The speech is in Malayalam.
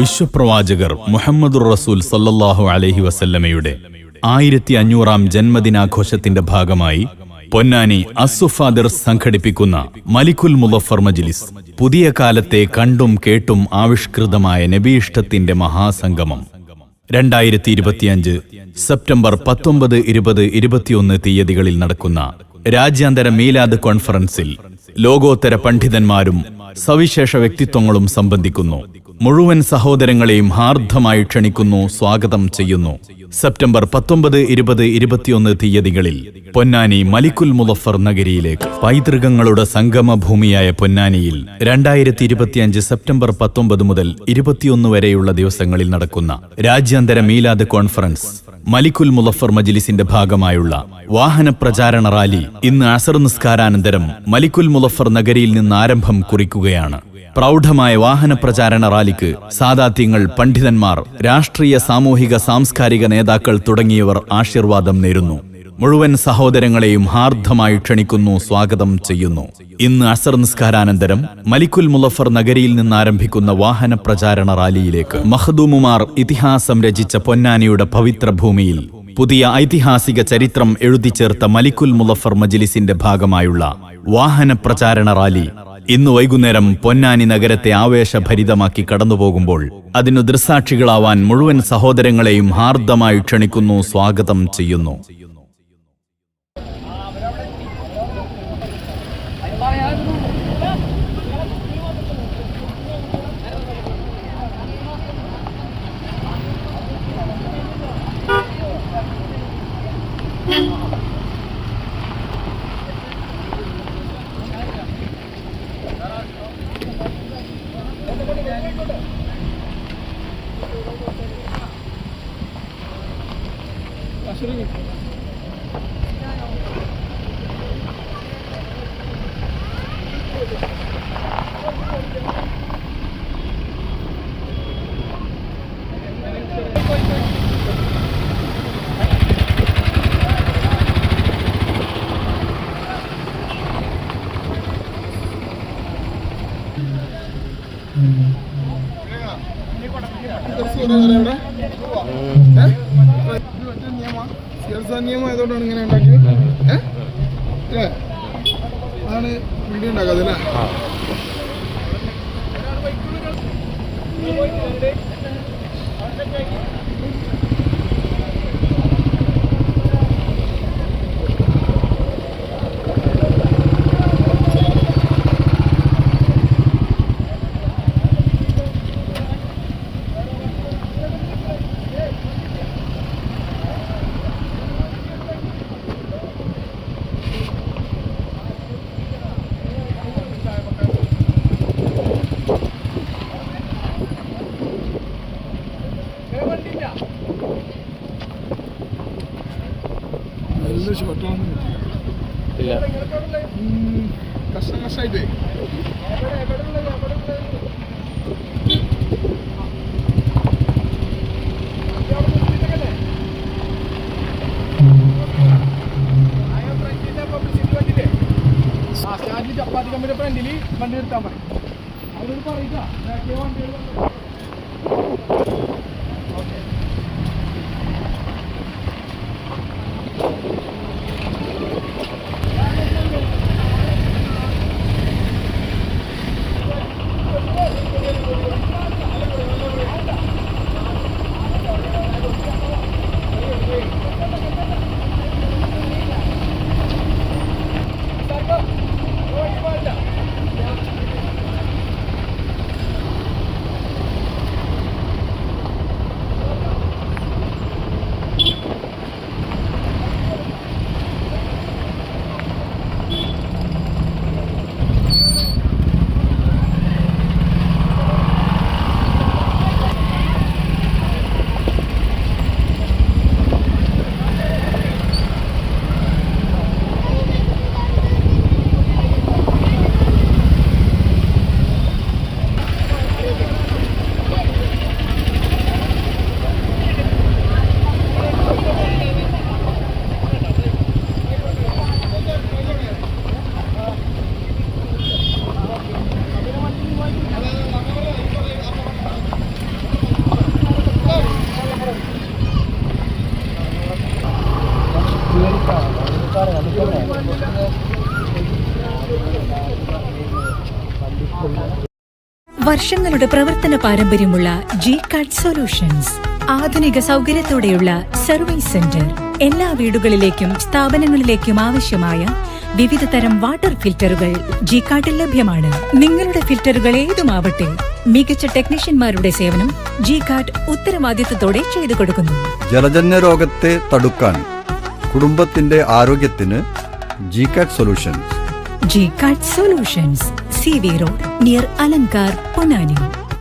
വിശ്വപ്രവാചകർ മുഹമ്മദുർ റസൂൽ സല്ലല്ലാഹു അലഹി വസല്ലമയുടെ ആയിരത്തി അഞ്ഞൂറാം ജന്മദിനാഘോഷത്തിന്റെ ഭാഗമായി പൊന്നാനി അസുഫാദർ സംഘടിപ്പിക്കുന്ന മലിക്കുൽ മുലഫർ മജ്ലിസ് പുതിയ കാലത്തെ കണ്ടും കേട്ടും ആവിഷ്കൃതമായ നബീഷ്ടത്തിന്റെ മഹാസംഗമം. രണ്ടായിരത്തി ഇരുപത്തിയഞ്ച് സെപ്റ്റംബർ പത്തൊമ്പത് ഇരുപത് ഇരുപത്തിയൊന്ന് തീയതികളിൽ നടക്കുന്ന രാജ്യാന്തര മീലാദ് കോൺഫറൻസിൽ ലോകോത്തര പണ്ഡിതന്മാരും സവിശേഷ വ്യക്തിത്വങ്ങളും സംബന്ധിക്കുന്നു. മുഴുവൻ സഹോദരങ്ങളെയും ഹാർദ്ദമായി ക്ഷണിക്കുന്നു സ്വാഗതം ചെയ്യുന്നു. സെപ്റ്റംബർ പത്തൊമ്പത് ഇരുപത് ഇരുപത്തിയൊന്ന് തീയതികളിൽ പൊന്നാനി മലിക്കുൽ മുലഫർ നഗരിയിലേക്ക് പൈതൃകങ്ങളുടെ സംഗമഭൂമിയായ പൊന്നാനിയിൽ രണ്ടായിരത്തി ഇരുപത്തിയഞ്ച് സെപ്റ്റംബർ പത്തൊമ്പത് മുതൽ ഇരുപത്തിയൊന്ന് വരെയുള്ള ദിവസങ്ങളിൽ നടക്കുന്ന രാജ്യാന്തര മീലാദ് കോൺഫറൻസ് മലിക്കുൽ മുലഫർ മജിലിസിന്റെ ഭാഗമായുള്ള വാഹന പ്രചാരണ റാലി ഇന്ന് അസർ നിസ്കാരാനന്തരം മലിക്കുൽ മുലഫർ നഗരിയിൽ നിന്ന് ആരംഭം കുറിക്കുകയാണ്. പ്രൗഢമായ വാഹന പ്രചാരണ റാലിക്ക് സാദാത്യങ്ങൾ പണ്ഡിതന്മാർ രാഷ്ട്രീയ സാമൂഹിക സാംസ്കാരിക നേതാക്കൾ തുടങ്ങിയവർ ആശീർവാദം നേരുന്നു. മുഴുവൻ സഹോദരങ്ങളെയും ഹാർദ്ദമായി ക്ഷണിക്കുന്നു സ്വാഗതം ചെയ്യുന്നു. ഇന്ന് അസർ നിസ്കാരാനന്തരം മലിക്കുൽ മുലഫർ നഗരിയിൽ നിന്ന് ആരംഭിക്കുന്ന വാഹന പ്രചാരണ റാലിയിലേക്ക് മഹദൂമുമാർ ഇതിഹാസം രചിച്ച പൊന്നാനിയുടെ പവിത്ര ഭൂമിയിൽ പുതിയ ഐതിഹാസിക ചരിത്രം എഴുതിച്ചേർത്ത മലിക്കുൽ മുലഫർ മജിലിസിന്റെ ഭാഗമായുള്ള വാഹന പ്രചാരണ റാലി ഇന്ന് വൈകുന്നേരം പൊന്നാനി നഗരത്തെ ആവേശഭരിതമാക്കി കടന്നുപോകുമ്പോൾ അതിനു ദൃസാക്ഷികളാവാൻ മുഴുവൻ സഹോദരങ്ങളെയും ഹാർദ്ദമായി ക്ഷണിക്കുന്നു സ്വാഗതം ചെയ്യുന്നു. 就给你赔了 നിയമം ആയതുകൊണ്ടാണ് ഇങ്ങനെ ഉണ്ടാക്കിയത് ഏ? അതാണ് വീഡിയോ ഉണ്ടാക്കാതെ അല്ലേ നല്ല കഷ്ടം കഷ്ടമായിട്ടേ ചപ്പാത്തി കമ്പിയുടെ ഫ്രണ്ടിൽ വണ്ടി നിർത്താൻ പറയും അവരോട് പറയുക വണ്ടികൾ വർഷങ്ങളുടെ പ്രവർത്തന പാരമ്പര്യമുള്ള ജി കാർഡ് സൊല്യൂഷൻസ് ആധുനിക സൗകര്യത്തോടെയുള്ള സർവീസ് സെന്റർ. എല്ലാ വീടുകളിലേക്കും സ്ഥാപനങ്ങളിലേക്കും ആവശ്യമായ വിവിധ തരം വാട്ടർ ഫിൽറ്ററുകൾ ജി കാർഡിൽ ലഭ്യമാണ്. നിങ്ങളുടെ ഫിൽറ്ററുകൾ ഏതുമാവട്ടെ മികച്ച ടെക്നീഷ്യന്മാരുടെ സേവനം ജി കാർഡ് ഉത്തരവാദിത്തത്തോടെ ചെയ്തു കൊടുക്കുന്നു. ജലജന്യ രോഗത്തെ തടുക്കാൻ കുടുംബത്തിന്റെ ആരോഗ്യത്തിന് G card solutions G card solutions C V road near Alankar Ponnani.